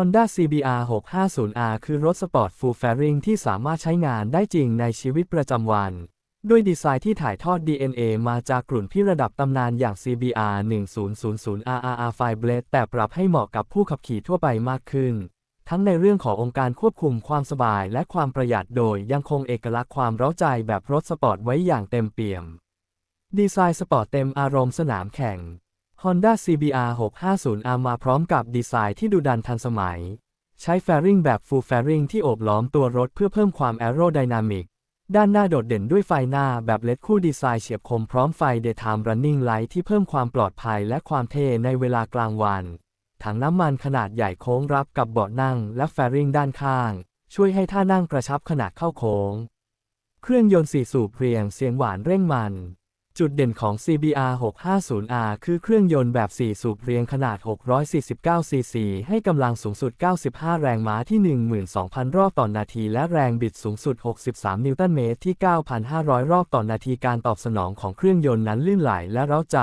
Honda CBR 650R คือรถสปอร์ต Full Fairing ที่สามารถใช้งานได้จริงในชีวิตประจำวัน ด้วยดีไซน์ที่ถ่ายทอด DNA มาจากกลุ่นพี่ระดับตำนานอย่าง CBR 1000 RRR Fireblade แต่ปรับให้เหมาะกับผู้ขับขี่ทั่วไปมากขึ้น ทั้งในเรื่องขององค์การควบคุมความสบายและความประหยัดโดยยังคงเอกลักษณ์ความเร้าใจแบบรถสปอร์ตไว้อย่างเต็มเปี่ยม ดีไซน์สปอร์ตเต็มอารมณ์สนามแข่ง Honda CBR 650R มาพร้อมกับดีไซน์ที่ดูดันทันสมัย ใช้แฟริงแบบ Full Fairing ที่โอบล้อมตัวรถเพื่อเพิ่มความแอโรไดนามิก ด้านหน้าโดดเด่นด้วยไฟหน้าแบบเลดคู่ดีไซน์เฉียบคมพร้อมไฟ Daytime Running Light ที่เพิ่มความปลอดภัยและความเท่ในเวลากลางวัน ถังน้ำมันขนาดใหญ่โค้งรับกับเบาะนั่งและแฟริงด้านข้าง ช่วยให้ท่านั่งกระชับขนาดเข้าโค้ง เครื่องยนต์สี่สูบเรียงเสียงหวานเร่งมัน จุดเด่นของ CBR 650R คือเครื่องยนต์แบบ 4 สูบเรียงขนาด 649 ซีซี ให้กำลังสูงสุด 95 แรงม้าที่ 12,000 รอบต่อนนาที และแรงบิดสูงสุด 63 นิวตันเมตรที่ 9,500 รอบต่อนนาที การตอบสนองของเครื่องยนต์นั้นลื่นไหลและเร้าใจ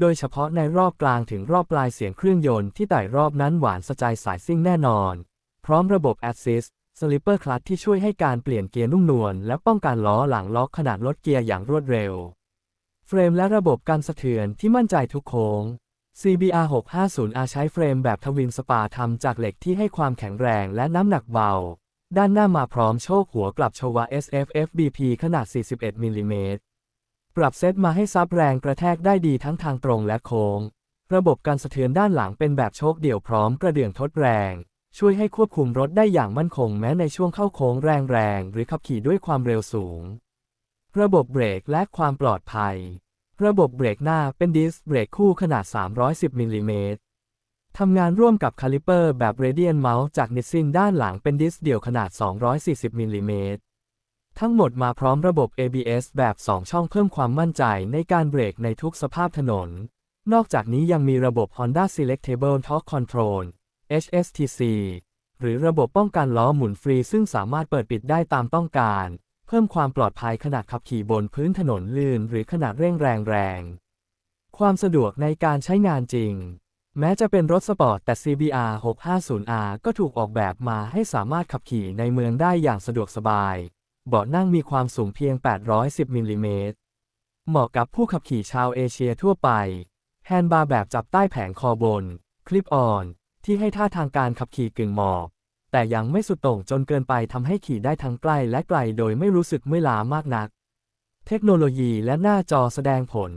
โดยเฉพาะในรอบกลางถึงรอบปลายเสียงเครื่องยนต์ที่ไต่รอบนั้นหวานสะใจสายซิ่งแน่นอน พร้อมระบบ Assist Slipper Clutch ที่ช่วยให้การเปลี่ยนเกียร์นุ่มนวลและป้องกันล้อหลังล็อกขนาดลดเกียร์อย่างรวดเร็ว เฟรมและระบบการสะเทือนที่มั่นใจทุกโค้ง CBR 650R ใช้เฟรมแบบทวินสปาทำจากเหล็กที่ให้ความแข็งแรงและน้ำหนักเบา ด้านหน้ามาพร้อมโชคหัวกลับชวา SFFBP ขนาด 41มิลลิเมตร ปรับเซตมาให้ซับแรงกระแทกได้ดีทั้งทางตรงและโค้ง ระบบการสะเทือนด้านหลังเป็นแบบโชคเดี่ยวพร้อมกระเดื่องทดแรง ช่วยให้ควบคุมรถได้อย่างมั่นคงแม้ในช่วงเข้าโค้งแรงๆหรือขับขี่ด้วยความเร็วสูง ระบบเบรกและความปลอดภัย ระบบเบรกหน้าเป็นดิสเบรกคู่ขนาด 310มิลลิเมตรทำงานร่วมกับคาลิเปอร์แบบ Radian Mouse จากนิสซินด้านหลังเป็นดิสเดี่ยวขนาด 240มิลลิเมตรทั้งหมดมาพร้อมระบบ ABS แบบ 2 ช่องเพิ่มความมั่นใจในการเบรกในทุกสภาพถนน นอกจากนี้ยังมีระบบ Honda Selectable Torque Control HSTC หรือระบบป้องกันล้อหมุนฟรีซึ่งสามารถเปิดปิดได้ตามต้องการ เพิ่มความปลอดภัยขณะขับขี่บนพื้นถนนลื่นหรือขณะเร่งแรงแรง ความสะดวกในการใช้งานจริง แม้จะเป็นรถสปอร์ตแต่ CBR 650R ก็ถูกออกแบบมาให้สามารถขับขี่ในเมืองได้อย่างสะดวกสบาย เบาะนั่งมีความสูงเพียง 810มิลลิเมตร เหมาะกับผู้ขับขี่ชาวเอเชียทั่วไป แฮนด์บาร์แบบจับใต้แผงคอบน คลิปออน ที่ให้ท่าทางการขับขี่กึ่งหมอบ แต่ยังไม่สุดโต่งจนเกินไปทำให้ขี่ได้ทั้งใกล้และไกลโดยไม่รู้สึกเมื่อยล้ามากนัก เทคโนโลยีและหน้าจอแสดงผล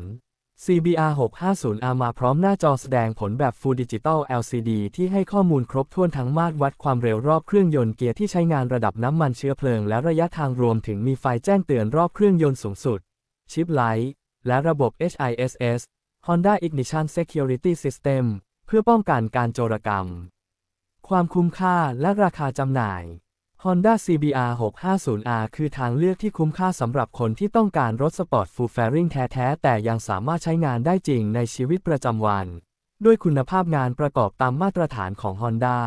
CBR 650R มาพร้อมหน้าจอแสดงผลแบบ Full Digital LCD ที่ให้ข้อมูลครบถ้วนทั้งมาตรวัดความเร็วรอบเครื่องยนต์เกียร์ที่ใช้งานระดับน้ำมันเชื้อเพลิงและระยะทางรวมถึงมีไฟแจ้งเตือนรอบเครื่องยนต์สูงสุด ชิปไลท์และระบบ HISS Honda Ignition Security System เพื่อป้องกันการโจรกรรม ความคุ้มค่าและราคาจำหน่าย Honda CBR 650R คือทางเลือกที่คุ้มค่าสำหรับคนที่ต้องการรถสปอร์ต Full Fairing แท้ ๆ แต่ยังสามารถใช้งานได้จริงในชีวิตประจำวัน ด้วยคุณภาพงานประกอบตามมาตรฐานของ Honda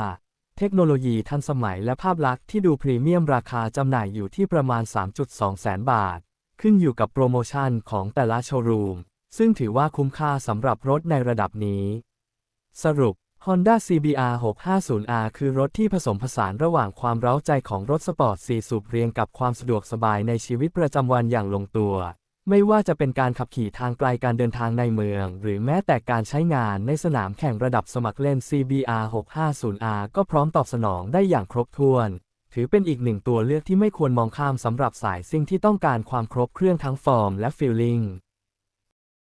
เทคโนโลยีทันสมัยและภาพลักษณ์ที่ดูพรีเมียมราคาจำหน่ายอยู่ที่ประมาณ 3.2 แสนบาท ขึ้นอยู่กับโปรโมชั่นของแต่ละโชว์รูม ซึ่งถือว่าคุ้มค่าสำหรับรถในระดับนี้ สรุป Honda CBR 650R คือรถที่ผสมผสานระหว่างความเร้าใจของรถสปอร์ต4สูบเรียงกับความสะดวกสบายในชีวิตประจำวันอย่างลงตัว ไม่ว่าจะเป็นการขับขี่ทางไกลการเดินทางในเมือง หรือแม้แต่การใช้งานในสนามแข่งระดับสมัครเล่น CBR 650R ก็พร้อมตอบสนองได้อย่างครบถ้วน ถือเป็นอีกหนึ่งตัวเลือกที่ไม่ควรมองข้ามสำหรับสายซิ่งที่ต้องการความครบเครื่องทั้งฟอร์มและฟีลลิ่ง